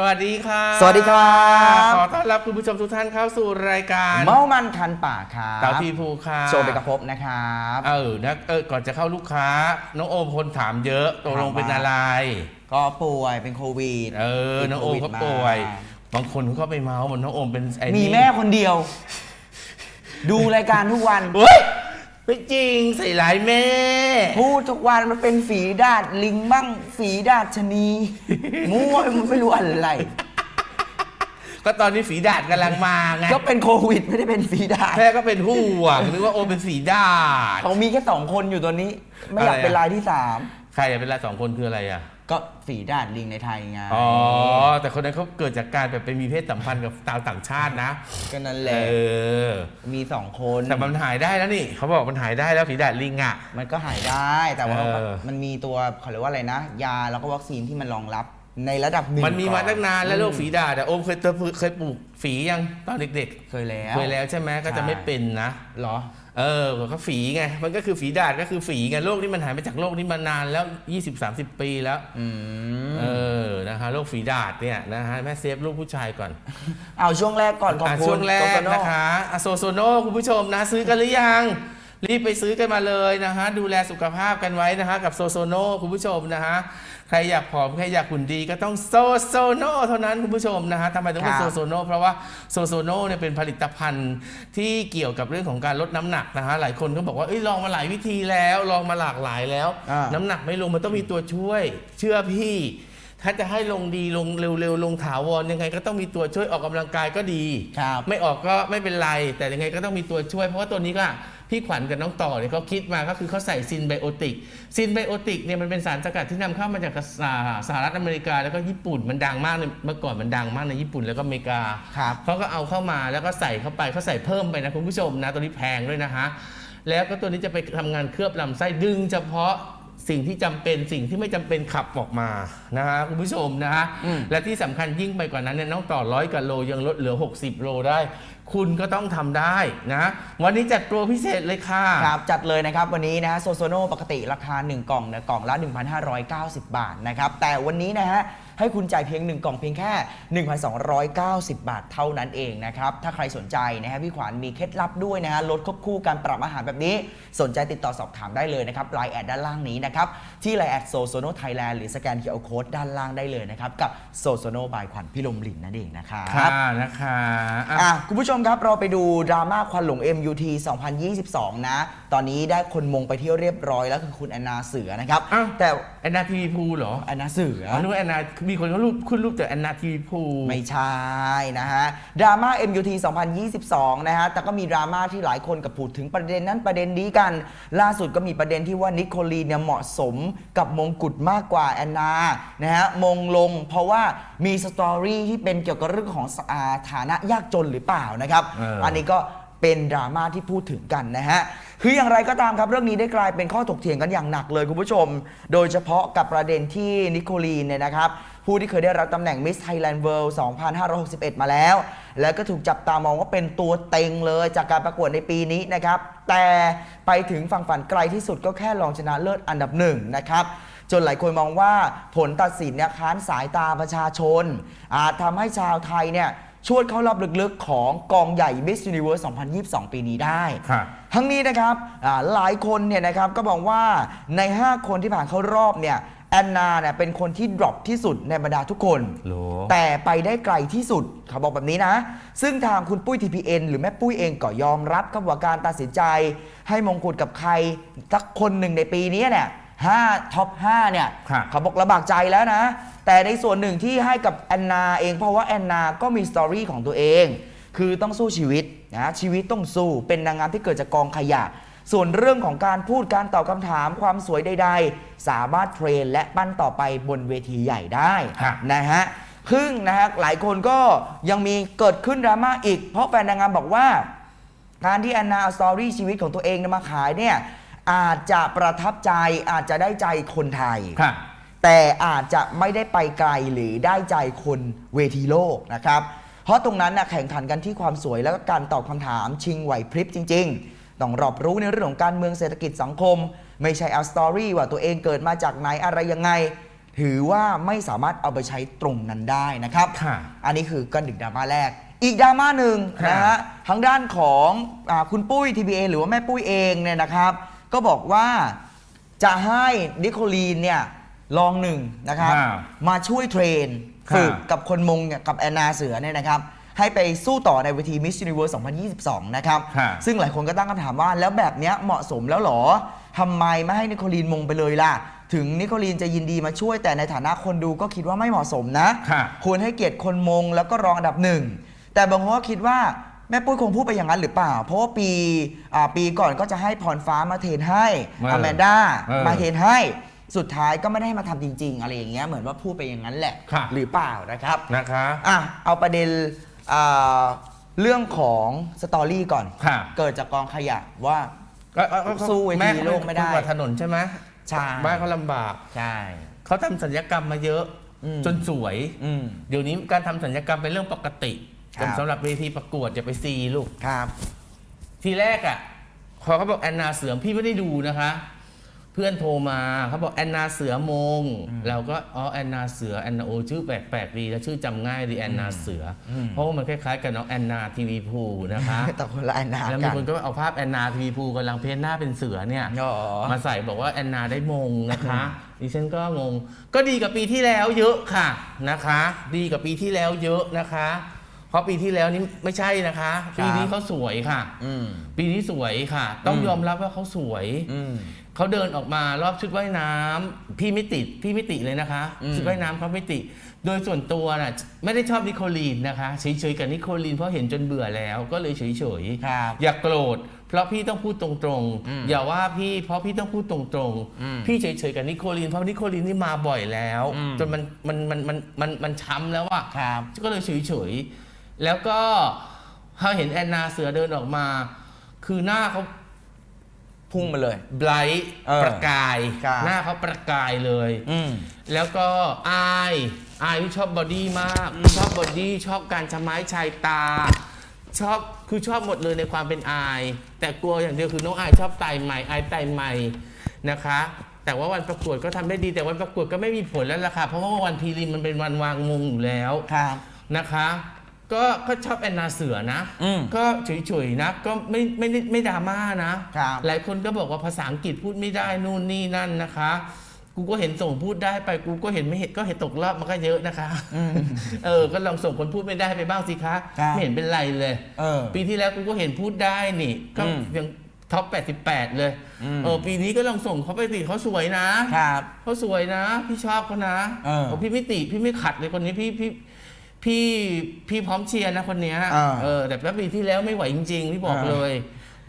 สวัสดีค่ะสวัสดีครับขอต้อนรับคุณผู้ชมทุกท่านเข้าสู่รายการ เมามันคันปากครับเต่าทีภูค่ะโชว์เบกระพบนะครับเออนะเออก่อนจะเข้าลูกค้า น้องโอมคนถามเยอะตกลงถามว่าเป็นอะไร ก็ป่วยเป็นโควิดเออ น้องโอมเขาป่วย บางคนเขาก็ไปเมาส์ว่าน้องโอมเป็นไอ้มีนี่แม่คนเดียว ดูรายการทุกวันเฮ้ย ไม่จริงใส่ร้ายแม่ พูดทุกวันมันเป็นฝีดาดลิงบ้างฝีดาดชะนี มั่วมันไม่รู้อะไร ก็ตอนนี้ฝีดาดกำลังมาไงก็เป็นโควิดไม่ได้เป็นฝีดาดแม่ก็เป็นห่วงนึกว่าโอมเป็นฝีดาดเขามีแค่สองคนอยู่ตัวนี้ ไม่อยากอะไรอะเป็นรายที่สามใครอะเป็นรายสองคนคืออะไรอะ ก็ฝีดาดลิงในไทยไงอ๋อ แต่คนนั้นเขาเกิดจากการแบบไปมีเพศสัมพันธ์กับชาวต่างชาตินะ ก็นั่นแหเอละอ มีสองคนแต่มันหายได้แล้วนี่เขาบอกมันหายได้แล้วฝีดาดลิงอะ มันก็หายได้แต่ว่าเออ มันมีตัวเขาเรียกว่าอะไรนะ ยาแล้วก็วัคซีนที่มันรองรับในระดับหนึ่งมันมีมาก่อตั้งนานแล้วโรคฝีดาดแต่โอมเคยเจอเคยปลูกฝียังตอนเด็กเคยแล้ๆ ว เคยแล้วใช่ไหมก็จะไม่เป็นนะ เหรอ เออก็ฝีไง มันก็คือฝีดาดก็คือฝีไงโรคนี้มันหายไปจากโรคนี้มานานแล้ว 20-30 ปีแล้วอืมเออนะฮะโรคฝีดาดเนี่ยนะฮะแม่เซฟลูกผู้ชายก่อน เอาช่วงแรกก่อนขอบอะคุณช่วงแรโซกโซโนะคะอะโซโซโนคุณผู้ชมนะซื้อกันหรือยัง รีบไปซื้อกันมาเลยนะฮะดูแลสุขภาพกันไว้นะฮะกับโซโซโนคุณผู้ชมนะฮะใครอยากผอมใครอยากหุ่นดีก็ต้องโซโซโนเท่านั้นคุณผู้ชมนะฮะทำไมต้องเป็นครัโซบโซโนเพราะว่าโซโซโนเนี่ยเป็นผลิตภัณฑ์ที่เกี่ยวกับเรื่องของการลดน้ำหนักนะฮะหลายคนก็บอกว่าเอ้ยลองมาหลายวิธีแล้ว ลองมาหลากหลายแล้วอ่าน้ำหนักไม่ลงมันต้องมีตัวช่วย เชื่อพี่ถ้าจะให้ลงดีลงเร็วๆลงถาวรยังไงก็ต้องมีตัวช่วยออกกำลังกายก็ดีครับไม่ออกก็ไม่เป็นไร แต่ยังไงก็ต้องมีตัวช่วย เพราะว่าตัวนี้ก็ พี่ขวัญกับน้องต่อเนี่ยเขาคิดมาก็คือเขาใส่ซินไบโอติกซินไบโอติกเนี่ยมันเป็นสารสกัดที่นำเข้ามาจากสหสหรัฐอเมริกา แล้วก็ญี่ปุ่นมันดังมากในเมื่อก่อนมันดังมากในญี่ปุ่นแล้วก็อเมริกาครับเขาก็เอาเข้ามาแล้วก็ใส่เข้าไปเขาใส่เพิ่มไปนะคุณผู้ชมนะตัวนี้แพงด้วยนะฮะแล้วก็ตัวนี้จะไปทำงานเคลือบลำไส้ดึงเฉพาะสิ่งที่จำเป็นสิ่งที่ไม่จำเป็นขับออกมานะฮะคุณผู้ชมนะฮะอืมและที่สำคัญยิ่งไปกว่านั้นเนี่ยน้องต่อร้อยกับโลยังลดเหลือ 60 โลได้ คุณก็ต้องทำได้นะ วันนี้จัดโปรพิเศษเลยค่ะ ครับจัดเลยนะครับ วันนี้นะฮะโซโซโนปกติราคา 1 กล่องเนี่ยกล่องละ 1,590 บาทนะครับ แต่วันนี้นะฮะ ให้คุณจ่ายเพียง 1 กล่องเพียงแค่ 1,290 บาทเท่านั้นเองนะครับ ถ้าใครสนใจนะฮะพี่ขวัญมีเคล็ดลับด้วยนะฮะลดควบคู่การปรับอาหารแบบนี้ สนใจติดต่อสอบถามได้เลยนะครับไลน์แอดด้านล่างนี้นะครับ ที่ไลน์แอดโซโซโนไทยแลนด์หรือสแกนเคอร์โค้ดด้านล่างได้เลยนะครับ กับโซโซโนบายขวัญพี่ลมลินนั่นเองนะครับค่ะนะคะอะอะคุณผู้ชมครับเราไปดูดราม่าควันหลง MUT 2022 นะตอนนี้ได้คนมงไปเที่ยวเรียบร้อยแล้วคือคุณแอนนาเสือนะครับ อ้าวแต่ แอนนาทีวีพูเหรอแอนนาเสือ อ๋อนึกว่าแอนนา มีคนเขารูปขึ้นรูปแต่แอนนาทีวีพูไม่ใช่นะฮะดราม่า MUT 2022 นะฮะ แต่ก็มีดราม่าที่หลายคนกับพูดถึงประเด็นนั้นประเด็นนี้กัน ล่าสุดก็มีประเด็นที่ว่านิโคลีเนี่ยเหมาะสมกับมงกุฎมากกว่าแอนนานะฮะมงลงเพราะว่ามีสตอรี่ที่เป็นเกี่ยวกับเรื่องของอาฐานะยากจนหรือเปล่านะครับเอออัอันนี้ก็ เป็นดราม่าที่พูดถึงกันนะฮะ คืออย่างไรก็ตามครับเรื่องนี้ได้กลายเป็นข้อถกเถียงกันอย่างหนักเลยคุณผู้ชม โดยเฉพาะกับประเด็นที่นิโคลีนเนี่ยนะครับ ผู้ที่เคยได้รับตำแหน่ง Miss Thailand World 2561 มาแล้ว แล้วก็ถูกจับตามองว่าเป็นตัวเต็งเลยจากการประกวดในปีนี้นะครับ แต่ไปถึงฝั่งฝันไกลที่สุดก็แค่รองชนะเลิศอันดับหนึ่งนะครับจนหลายคนมองว่าผลตัดสินเนี่ยค้านสายตาประชาชน อาจทำให้ชาวไทยเนี่ย ชวดเข้ารอบลึกๆ ของกองใหญ่ Miss Universe 2022 ปีนี้ได้ค่ะทั้งนี้นะครับอ่าหลายคนเนี่ยนะครับก็บอกว่าใน 5 คนที่ผ่านเข้ารอบเนี่ยแอนนาเนี่ยเป็นคนที่ดรอปที่สุดในบรรดาทุกคนโหแต่ไปได้ไกลที่สุดเขาบอกแบบนี้นะ ซึ่งทางคุณปุ้ย TPN หรือแม่ปุ้ยเองก็ยอมรับครับว่าการตัดสินใจ ให้มงกุฎกับใครสักคนหนึ่งในปีนี้เนี่ย ห้าท็อป5เนี่ยค่ะเขาบอกลำบากใจแล้วนะ แต่ในส่วนหนึ่งที่ให้กับแอนนาเองเพราะว่าแอนนาก็มีสตอรี่ของตัวเอง คือต้องสู้ชีวิตนะชีวิตต้องสู้เป็นนางงามที่เกิดจากกองขยะ ส่วนเรื่องของการพูดการตอบคำถามความสวยใดๆ สามารถเทรนและปั้นต่อไปบนเวทีใหญ่ได้ครับนะฮะซึ่งนะฮะหลายคนก็ยังมีเกิดขึ้นดราม่าอีก เพราะแฟนนางงามบอกว่า การที่แอนนาเอาสตอรี่ชีวิตของตัวเองมาขายเนี่ย อาจจะประทับใจอาจจะได้ใจคนไทยค่ะแต่อาจจะไม่ได้ไปไกลหรือได้ใจคนเวทีโลกนะครับ เพราะตรงนั้นนะแข่งขันกันที่ความสวยแล้วก็การตอบคำถามชิงไหวพริบจริง ๆ ต้องรอบรู้ในเรื่องของการเมืองเศรษฐกิจสังคม ไม่ใช่เอาสตอรี่ว่าตัวเองเกิดมาจากไหนอะไรยังไง ถือว่าไม่สามารถเอาไปใช้ตรงนั้นได้นะครับ ค่ะ อันนี้คือก็หนึ่งดราม่าแรก อีกดราม่าหนึ่งค่ะนะฮะ ทางด้านของอาคุณปุ้ย TBA หรือว่าแม่ปุ้ยเองเนี่ยนะครับ ก็บอกว่าจะให้นิโคลีนเนี่ยลองหนึ่งนะครับค่ะมาช่วยเทรนค่ะฝึกกับคนมงเนี่ยกับแอนนาเสือเนี่ยนะครับ ให้ไปสู้ต่อในเวที Miss Universe 2022 นะครับ ค่ะซึ่งหลายคนก็ตั้งคำถามว่าแล้วแบบเนี้ยเหมาะสมแล้วเหรอทำไมไม่ให้นิโคลีนมงไปเลยล่ะ ถึงนิโคลีนจะยินดีมาช่วยแต่ในฐานะคนดูก็คิดว่าไม่เหมาะสมนะ ค่ะ ควรให้เกียรติคนมงแล้วก็รองอันดับหนึ่ง แต่บางคนก็คิดว่า แม่ปุ้ยคงพูดไปอย่างนั้นหรือเปล่า เพราะว่าปีอ่าปีก่อนก็จะให้พรฟ้ามาเทรนให้เอออแมนด้าเออมาเทรนให้ สุดท้ายก็ไม่ได้ให้มาทำจริง ๆ อะไรอย่างเงี้ยเหมือนว่าพูดไปอย่างนั้นแหละ ค่ะ หรือเปล่านะครับ นะคะ อะเอาประเด็นอ่าเรื่องของสตอรี่ก่อน ค่ะ เกิดจากกองขยะว่า ก็ก็ก็สู้เวทีแม่เขาโลกไม่ได้คนกว่าถนนใช่ไหมใช่ บ้านเขาลำบาก ใช่ เขาทำสัญญกรรมมาเยอะ อืม จนสวย อืม เดี๋ยวนี้การทำสัญญกรรมเป็นเรื่องปกติ ครับแต่สำหรับเวทีประกวดจะไปซีลูก ครับ ทีแรกอะพอเขาบอกแอนนาเสือมพี่ไม่ได้ดูนะคะ เพื่อนโทรมาเขาบอกแอนนาเสือมง เราก็อ๋อแอนนาเสือแอนนาโอชื่อแปลกๆดีแล้วชื่อจำง่ายดีแอนนาเสืออเพราะว่ามันคล้ายๆกับน้องแอนนาทีวีพูนะคะ แต่คนละแอนนาแล้วมีกัน คนก็เอาภาพแอนนาทีวีพูกำลังเพ้นหน้าเป็นเสือเนี่ยอ๋อ มาใส่บอกว่าแอนนาได้มงนะคะ ดิฉันก็งง ก็ดีกับปีที่แล้วเยอะค่ะนะคะ ดีกับปีที่แล้วเยอะนะคะ เพราะปีที่แล้วนี้ไม่ใช่นะคะ ปีนี้เขาสวยค่ะ อืม ปีนี้สวยค่ะ ต้องอืมยอมรับว่าเขาสวย อืม เขาเดินออกมารอบชุดว่ายน้ำพี่ไม่ติดพี่ไม่ติเลยนะคะ อืม ชุดว่ายน้ำเขาไม่ติโดยส่วนตัวน่ะไม่ได้ชอบนิโคลีนนะคะเฉยๆกับนิโคลีนเพราะเห็นจนเบื่อแล้วก็เลยเฉยๆ ครับ อย่าโกรธ เพราะพี่ต้องพูดตรงอืมๆ อย่าว่าพี่เพราะพี่ต้องพูดตรงอืมๆ พี่เฉยๆกับนิโคลีนเพราะนิโคลีนนี่มาบ่อยแล้ว อืม จนมันมันมันมันมันมันช้ำแล้วอะครับ ก็เลยเฉยๆ แล้วก็พอเห็นแอนนาเสือเดินออกมา คือหน้าเขาพุ่งมาเลย ไบรท์เออประกาย ครับ หน้าเขาประกายเลย อืม แล้วก็อายอายที่ชอบบอดี้มาก ชอบบอดี้ชอบการชะไม้ชายตา ชอบคือชอบหมดเลยในความเป็นอาย แต่กลัวอย่างเดียวคือน้องอายชอบไตใหม่อายไตใหม่นะคะ แต่ว่าวันประกวดก็ทำได้ดีแต่วันประกวดก็ไม่มีผลแล้วล่ะค่ะเพราะว่าวันพรีลิมมันเป็นวันวางมงอยู่แล้ว ครับ นะคะ ก็ก็ชอบแอนนาเสือนะ อืม ก็เฉยๆนะ ก็ไม่ไม่ได้ไม่ดราม่านะ ครับ หลายคนก็บอกว่าภาษาอังกฤษพูดไม่ได้นู่นนี่นั่นนะคะ กูก็เห็นส่งพูดได้ไปกูก็เห็นไม่เห็นก็เห็นตกรอบมันก็เยอะนะคะอืมเออ ก็ลองส่งคนพูดไม่ได้ไปบ้างสิคะครับ ไม่เห็นเป็นไรเลย เออ ปีที่แล้วกูก็เห็นพูดได้นี่ก็อืม ยังท็อป 88 เลยอืมเออปีนี้ก็ลองส่งเขาไปสิเขาสวยนะ ครับ เขาสวยนะ พี่ชอบเขานะเออ โพี่ไม่ติพี่ไม่ขัดเลยคนนี้พี่พี่ พี่พี่พร้อมเชียร์นะคนเนี้ยเออเออแต่ว่าปีที่แล้วไม่ไหวจริงๆ พี่บอกเออเลย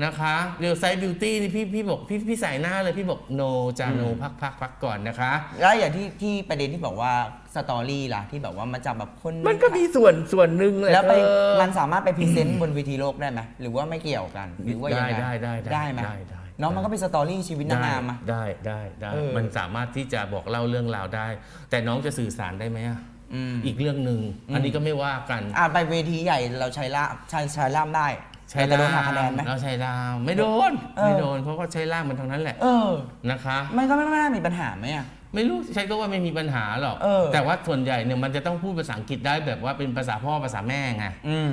นะคะเรียวไซบิวตี้นี่พี่พี่บอกพี่พี่ใส่หน้าเลยพี่บอกโนจาโนพักพักพักก่อนนะคะ แล้วอย่างที่ที่ประเด็นที่บอกว่าสตอรี่ล่ะที่แบบว่ามาจับแบบคนมันก็มีส่วนส่วนหนึ่งเลยแล้วไปเออ มันสามารถไปพรีเซนต์บนเวทีโลกได้ไหมหรือว่าไม่เกี่ยวกันหรือว่ายังไงได้ได้ได้ได้ไหมได้ได้น้องมันก็เป็นสตอรี่ชีวิตนางงามอะ ได้ได้ได้เออ มันสามารถที่จะบอกเล่าเรื่องราวได้ แต่น้องจะสื่อสารได้ไหมอะ อืมอีกเรื่องหนึ่งอันนี้ก็ไม่ว่ากันอ่าไปเวทีใหญ่เราใช้ล่ามใช้ใช้ล่ามได้เราจะโดนหักคะแนนไหมเราใช้ล่ามไม่โดนเออไม่โดนเพราะก็ใช้ล่ามมันทั้งนั้นแหละเออนะคะมันก็ไม่ไม่น่ามีปัญหาไหมอะไม่รู้ใช้ก็ว่าไม่มีปัญหาหรอกเออแต่ว่าส่วนใหญ่เนี่ยมันจะต้องพูดภาษาอังกฤษได้แบบว่าเป็นภาษาพ่อภาษาแม่ไงอืม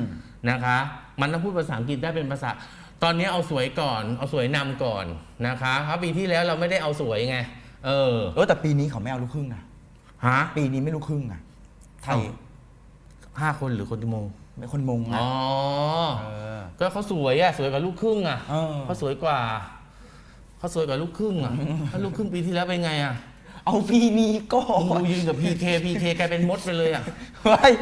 นะคะ มันต้องพูดภาษาอังกฤษได้เป็นภาษา ตอนนี้เอาสวยก่อน เอาสวยนำก่อนนะคะเพราะปีที่แล้วเราไม่ได้เอาสวยไงเออเออแต่ปีนี้เขาไม่เอาลูกครึ่งนะฮะปีนี้ไม่ลูกครึ่งอะ ไทยเอ้าห้าคนหรือคนที่มงเป็นคนมงอะอ๋อเออก็เขาสวยอะสวยกว่าลูกครึ่งอะเออเขาสวยกว่าเขาสวยกว่าลูกครึ่งอะถ้าลูกครึ่งปีที่แล้วเป็นไงอะเอาปีนี้ก็มึงดูยืนกับพีเคพีเคกลายเป็นมดไปเลยอะเฮ้ย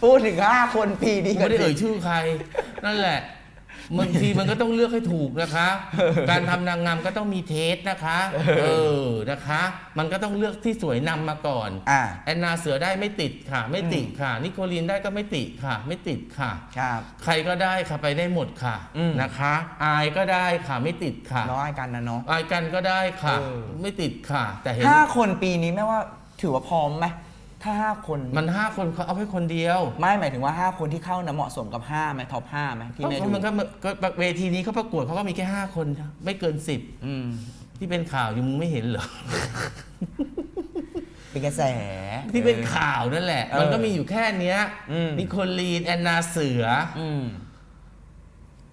พูดถึงห้าคนปีนี้ไม่ได้เอ่ยชื่อใคร นั่นแหละ บางทีมันก็ต้องเลือกให้ถูกนะคะ การทำนางงามก็ต้องมีเทสนะคะ เออนะคะ มันก็ต้องเลือกที่สวยนำมาก่อน อ่า แอนนาเสือได้ไม่ติดค่ะ ไม่ติดค่ะ นิโคลีนได้ก็ไม่ติดค่ะ ไม่ติดค่ะ ครับ ใครก็ได้ค่ะไปได้หมดค่ะอืม นะคะ อายก็ได้ค่ะไม่ติดค่ะน้อยกันนะเนาะ อายกันก็ได้ค่ะ เออ ไม่ติดค่ะ แต่เห็น ห้าคนปีนี้แม่ว่าถือว่าพร้อมไหม ถ้าห้าคนมันห้าคนเขาเอาให้คนเดียวไม่หมายถึงว่าห้าคนที่เข้านะเหมาะสมกับห้าไหมท็อปห้าไหมที่เพแม่ราะดูมันก็ก็เวทีนี้เขาประกวดเขาก็มีแค่ห้าคนไม่เกินสิบอืมที่เป็นข่าวอยู่มึงไม่เห็นเหรอเป็นกระแสที่เป็นข่าวนั่นแหละเออมันก็มีอยู่แค่เนี้ยอืมนิโคลีนแอนนาเสืออืม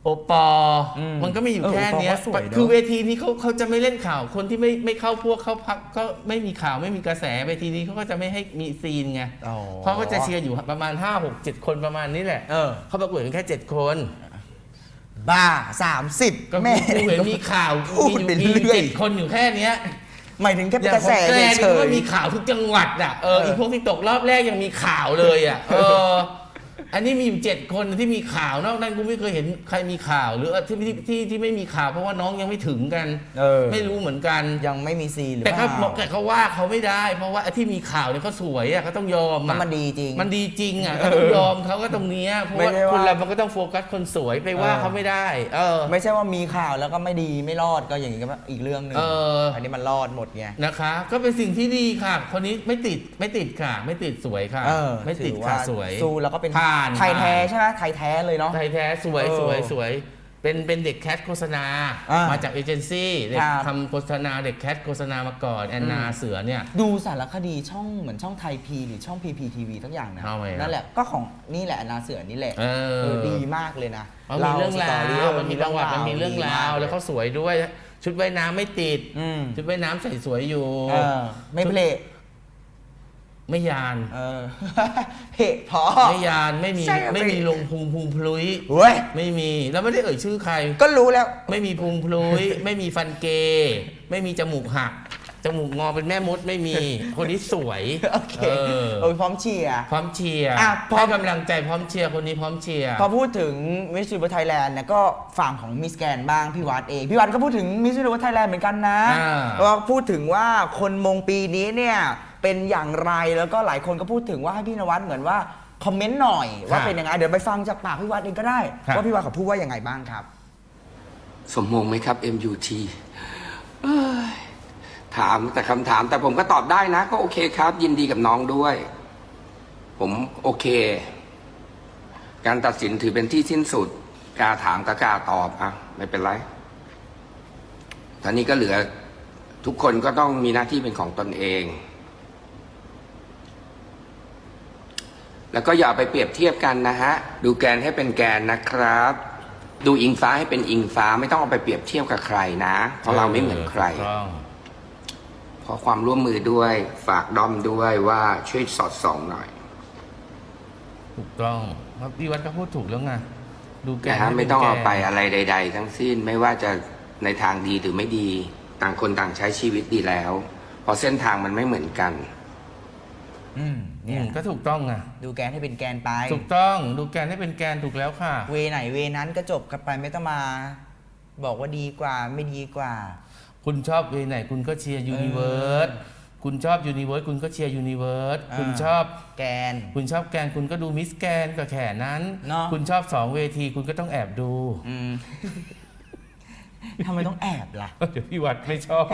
โอปอล์อืมมันก็มีอยู่เออแค่เนี้ยโอปอล์ก็สวยเนอะ คือเวทีนี้เขาเขาจะไม่เล่นข่าว คนที่ไม่ไม่เข้าพวกเข้าพักก็ไม่มีข่าวไม่มีกระแสเวทีนี้เขาก็จะไม่ให้มีซีนไงอ๋อเพราะเขาจะเชียร์อยู่ประมาณ 5 6 7 คนประมาณนี้แหละเออ เขาประกวดกันแค่ 7 คน บ้าสามสิบก็แม่ กูเห็นมีข่าวพูมีดอยู่ไปมีอยู่เรื่อยเจ็ดคนอยู่แค่เนี้ยหมายถึงแค่อเป็นย่างกระขแสองแกรนเฉก็ยมีข่าวทุกจังหวัดอะเออเอออีอีพวกที่ตกรอบแรกยังมีข่าวเลยอะเออ อันนี้มีอยู่เจ็ดคนที่มีข่าวนอกนั้นกูไม่เคยเห็นใครมีข่าว หรือที่ที่ที่ที่ไม่มีข่าวเพราะว่าน้องยังไม่ถึงกันๆเออ ไม่รู้เหมือนกัน ยังไม่มีซีนหรือแต่เปเขาล่าบอกแต่เขาว่าเขาไม่ได้ เพราะว่าไอ้ที่มีข่าวเนี่ยเขาสวยอะเขาต้องยอมก็อะมันดีจริง มันดีจริงอะก็ต้องยอมเขาก็ตรงเนี้ยเพราะไม่ว่าได้ว่าคนเรามันก็ต้องโฟกัสคนสวยไปว่าเออ เขาไม่ได้ เออ ไม่ใช่ว่ามีข่าวแล้วก็ไม่ดีไม่รอดก็อย่างนี้ก็อีกเรื่องหนึ่งเอออั นนี้มันรอดหมดไง นะคะ ก็เป็นสิ่งที่ดีค่ะ คนนี้ไม่ติดไม่ติดค่ะ ไม่ติดสวยค่ะ เออไม่ติดถือค่ะว่าสวยสู้แล้วก็เป็นผ่านไทยแท้ผ่านใช่ไหมไทยแท้เลยเนาะ ไทยแท้สวยเออสวยสวย เป็นเป็นเด็กแคทโฆษณา อ่ามมาจากเอเจนซี่เด็กครับ ทำโฆษณาเด็กแคทโฆษณามาก่อนแอนนาอืมเสือเนี่ย ดูสารคดีช่องเหมือนช่องไทยพีหรือช่องพีพีทีวีทั้งอย่างนะเอาไหมอะนั่นแหละก็ของนี่แหละนาเสือนี่แหละเออ เออดีมากเลยนะมันมีเรื่องราสตวมันมีประวัติมันมีเรื่องราว แล้วเขาสวยด้วย ชุดว่ายน้ำไม่ติด อืมชุดว่ายน้ำใส่สวยอยู่ เออไม่เพลท ไม่ยาน เออเพจพอ ไม่ยานไม่มีใช่ครับ ไม่มีลงพุงพุงพลุยเว้ย ไม่มีแล้วไม่ได้เอ่ยชื่อใคร ก็รู้แล้ว ไม่มีพุงพลุย ไม่มีฟันเกย์ไม่มีจมูกหัก จมูกงอเป็นแม่มดไม่มี คนนี้สวยโอเคเออเออพร้อมเชียร์ พร้อมเชียร์อะพร้อม ให้กำลังใจพร้อมเชียร์คนนี้พร้อมเชียร์ พอพูดถึงมิส s ู n เ v อร์ไทยแลนด์เนี่ยก็ฝั่งของมิสแกนบ้างพี่วัดเอง พี่วัดก็พูดถึงมิส s ู n เ v อร์ไทยแลนด์เหมือนกันนะอ่าก็พูดถึงว่าคนมงปีนี้เนี่ย เป็นอย่างไรแล้วก็หลายคนก็พูดถึงว่าให้พี่นวัดเหมือนว่าคอมเมนต์หน่อยว่าเป็นยังไงเดี๋ยวไปฟังจากปากพี่วัดเองก็ได้ว่าพี่วัดเขาพูดว่ายังไงบ้างครับ สมมงไหมครับ MUT เอ้ยถามแต่คำถามแต่ผมก็ตอบได้นะ ก็โอเคครับ ยินดีกับน้องด้วย ผมโอเค การตัดสินถือเป็นที่สิ้นสุดกล้าถามก็กล้าตอบอะไม่เป็นไรตอนนี้ก็เหลือทุกคนก็ต้องมีหน้าที่เป็นของตนเอง แล้วก็อย่าไปเปรียบเทียบกันนะฮะ ดูแกนให้เป็นแกนนะครับ ดูอิงฟ้าให้เป็นอิงฟ้าไม่ต้องเอาไปเปรียบเทียบกับใครนะ เพราะเราไม่เหมือนใคร ถูกต้องขอความร่วมมือด้วยฝากดอมด้วยว่าช่วยสอดส่องหน่อย ถูกต้องเพราะพี่วัดก็พูดถูกแล้วไงดูแกนะฮะให้ไม่ต้องป็นเอาแกนไปอะไรใด ๆ ทั้งสิ้นไม่ว่าจะในทางดีหรือไม่ดี ต่างคนต่างใช้ชีวิตดีแล้วเพราะเส้นทางมันไม่เหมือนกัน อืมอื เนี่ยมก็ถูกต้องอะดูแกนให้เป็นแกนไป ถูกต้องดูแกนให้เป็นแกนถูกแล้วค่ะ เวไหนเวนั้นก็จบกันไปไม่ต้องมา บอกว่าดีกว่าไม่ดีกว่า คุณชอบเวไหนคุณก็เชียร์ยูนิเวิร์สคุณชอบยูนิเวิร์สคุณก็เชียร์ยูนิเวิร์สอ่าคุณชอบแกน คุณชอบแกนคุณก็ดูมิสแกนก็แค่นั้นเนอะคุณชอบสองเวทีคุณก็ต้องแอบดูอืม ทำไมต้องแอบล่ะ เดี๋ยวพี่วัดไม่ชอบ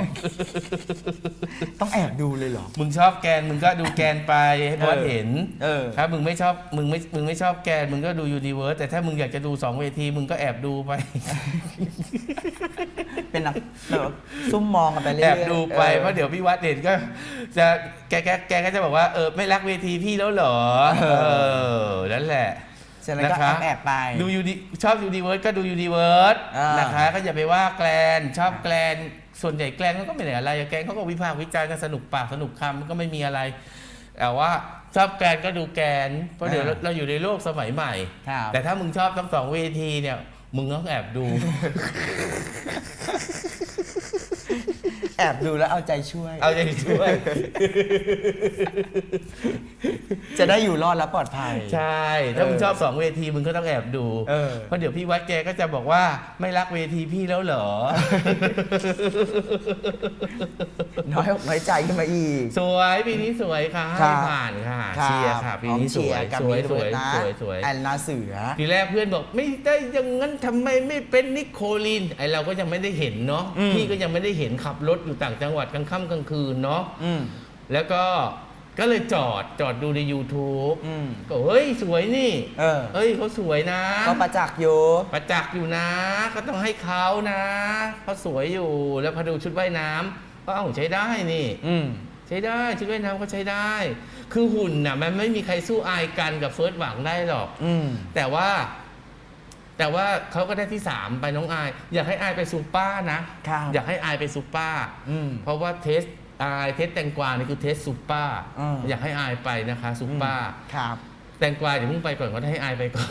ต้องแอบดูเลยเหรอ มึงชอบแกนมึงก็ดูแกนไปให้บอสเออเห็นเออ ถ้ามึงไม่ชอบมึงไม่มึงไม่ชอบแกนมึงก็ดูยูนิเวิร์สแต่ถ้ามึงอยากจะดูสองเวทีมึงก็แอบดูไป เป็นนักแบบซุ่มมองกันไปเรื่อยแอบดูไปออเพราะเดี๋ยวพี่วัดเห็นก็ จะแกแกแกก็จะบอกว่าเออไม่รักเวทีพี่แล้วเหรอเอเอออนั่นแหละ ฉะนั้นก็นะคะแอบๆไป ดูยูนิชอบยูนิเวิร์สก็ดูยูนิเวิร์สอ่าน นะคะก็อย่าไปว่าแกลนชอบแกลนส่วนใหญ่แกลนเขาก็ไม่ได้อะไรแกลนเขาก็วิพากษ์วิจารณ์กันสนุกปากสนุกคำมันก็ไม่มีอะไร แต่ว่าชอบแกลนก็ดูแกนเพราะเดี๋ยวเราเราอยู่ในโลกสมัยใหม่ ครับ แต่ถ้ามึงชอบทั้งสองเวทีเนี่ย มึงต้องแอบดู แอบดูแล้วเอาใจช่วย เอาใจช่วย จะได้อยู่รอดและปลอดภัย ใช่ ถ้ามึงเออชอบสองเวทีมึงก็ต้องแอบดู เออ เพราะเดี๋ยวพี่วัดแกก็จะบอกว่าไม่รักเวทีพี่แล้วเหรอ น้อยอกน้อยใจขึ้นมาอีก สวยปีนี้สวยค่ะครัให้บผ่านค่ะรับเชียร์ค่ะปีนี้พร้อมสเชีวยร์กับสวยมิสวยนะสวยสวย แอนนาเสือ ทีแรกเพื่อนบอกไม่ได้อยังงั้นทำไมไม่เป็นนิโคลินไอเราก็ยังไม่ได้เห็นเนาะอืมพี่ก็ยังไม่ได้เห็นขับรถอยู่ต่างจังหวัดกลางค่ำกลางคืนเนาะอืมแล้วก็ก็เลยจอดจอดดูใน YouTube อืมก็เฮ้ยสวยนี่ เออเฮ้ยเขาสวยนะ ก็ประจักษ์อยู่ประจักษ์อยู่นะ ก็ต้องให้เขานะเขาสวยอยู่แล้วพอดูชุดว่ายน้ำก็เอาใช้ได้นี่ อืม ใช้ได้ชุดว่ายน้ำก็ใช้ได้ คือหุ่นน่ะมันไม่มีใครสู้อายกันกับเฟิร์สหวังได้หรอก อืม แต่ว่า แต่ว่าเขาก็ได้ที่สามไปน้องอาย อยากให้อายไปซูเปอร์นะ ครับอยากให้อายไปซูเปอร์อืมเพราะว่าเทสอายเทสแตงกวานี่คือเทสซูเปอร์อืม อยากให้อายไปนะคะซูเปอร์ครับ แตงกวาเดี๋ยวเพิ่งไปก่อนก็ให้อายไปก่อน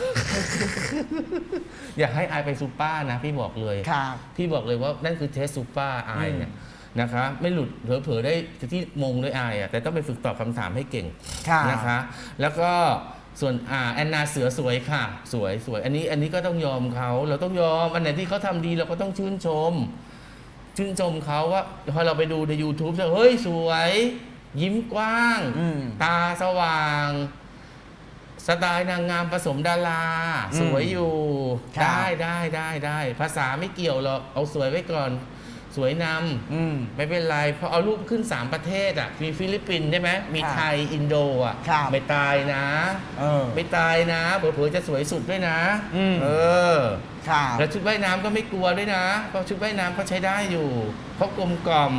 อยากให้อายไปซูเปอร์นะ พี่บอกเลย ครับ พี่บอกเลยว่านั่นคือเทสซูเปอร์อายเนี่ยนะคะ ไม่หลุดเผลอๆได้ที่มงด้วยอายอะแต่ต้องไปฝึกตอบคำถามให้เก่งครับ นะคะ แล้วก็ ส่วนอ่าแอนนาเสือสวยค่ะ สวยสวย อันนี้อันนี้ก็ต้องยอมเขาเราต้องยอมอันไหนที่เขาทำดีเราก็ต้องชื่นชม ชื่นชมเขาว่าพอเราไปดูใน YouTube จะเฮ้ยสวย ยิ้มกว้าง อืมตาสว่าง สไตล์นางงามผสมดารา อืมสวยอยู่ ครับ ได้ได้ได้ได้ภาษาไม่เกี่ยวหรอกเอาสวยไว้ก่อน สวยนอืมำไม่เป็นไรเพราะเอารูปขึ้น 3 ประเทศอะมีฟิลิปปินส์ใช่ไหมมีครับไทยอินโดอะครับ ไม่ตายนะ เออ ไม่ตายนะเผื่อๆจะสวยสุดด้วยนะอืม เออครับแล้วชุดว่ายน้ำก็ไม่กลัวด้วยนะ เพราะชุดว่ายน้ำเขาใช้ได้อยู่เขากลมกล่อม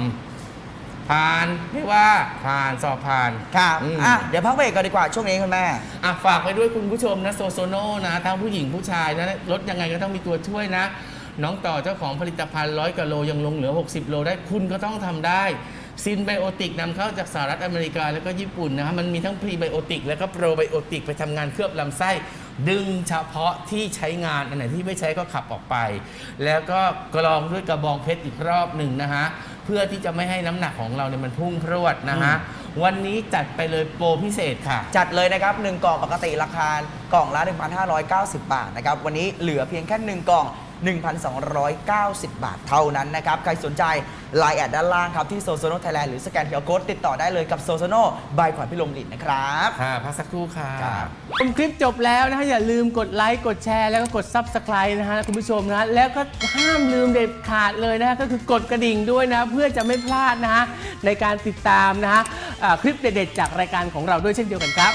ผ่านไม่ว่าผ่านสอบผ่าน ครับอืม อะเดี๋ยวพักเบรกกันดีกว่าช่วงนี้คุณแม่ อะฝากไปด้วยคุณผู้ชมนะโซโซโนนะทั้งผู้หญิงผู้ชายนะลดยังไงก็ต้องมีตัวช่วยนะ น้องต่อเจ้าของผลิตภัณฑ์ร้อยกว่าโลยังลงเหลือ 60 โลได้คุณก็ต้องทำได้ซินไบโอติกนำเข้าจากสหรัฐอเมริกาแล้วก็ญี่ปุ่นนะฮะมันมีทั้งพรีไบโอติกแล้วก็โปรไบโอติกไปทำงานเคลือบลำไส้ ดึงเฉพาะที่ใช้งาน อันไหนที่ไม่ใช้ก็ขับออกไป แล้วก็กรองด้วยกระบองเพชรอีกรอบหนึ่งนะฮะ เพื่อที่จะไม่ให้น้ำหนักของเราเนี่ยมันพุ่งพรวดนะฮะ วันนี้จัดไปเลยโปรพิเศษค่ะ จัดเลยนะครับ 1 กล่องปกติราคากล่องละ 1,590 บาทนะครับวันนี้เหลือเพียงแค่ 1 กล่อง 1,290 บาทเท่านั้นนะครับ ใครสนใจไลน์แอดด้านล่างครับ ที่โซโซโนไทยแลนด์หรือสแกนเคอร์โค้ดติดต่อได้เลยกับโซโซโนบายขวัญพิลมลินนะครับ ค่ะพักสักครู่ค่ะ ครับ ชมคลิปจบแล้วนะฮะ อย่าลืมกดไลค์กดแชร์แล้วก็กด Subscribe นะฮะ คุณผู้ชมนะฮะแล้วก็ห้ามลืมเด็ดขาดเลยนะฮะ ก็คือกดกระดิ่งด้วยนะ เพื่อจะไม่พลาดนะฮะ ในการติดตามนะฮะอ่าคลิปเด็ดๆจากรายการของเราด้วยเช่นเดียวกันครับ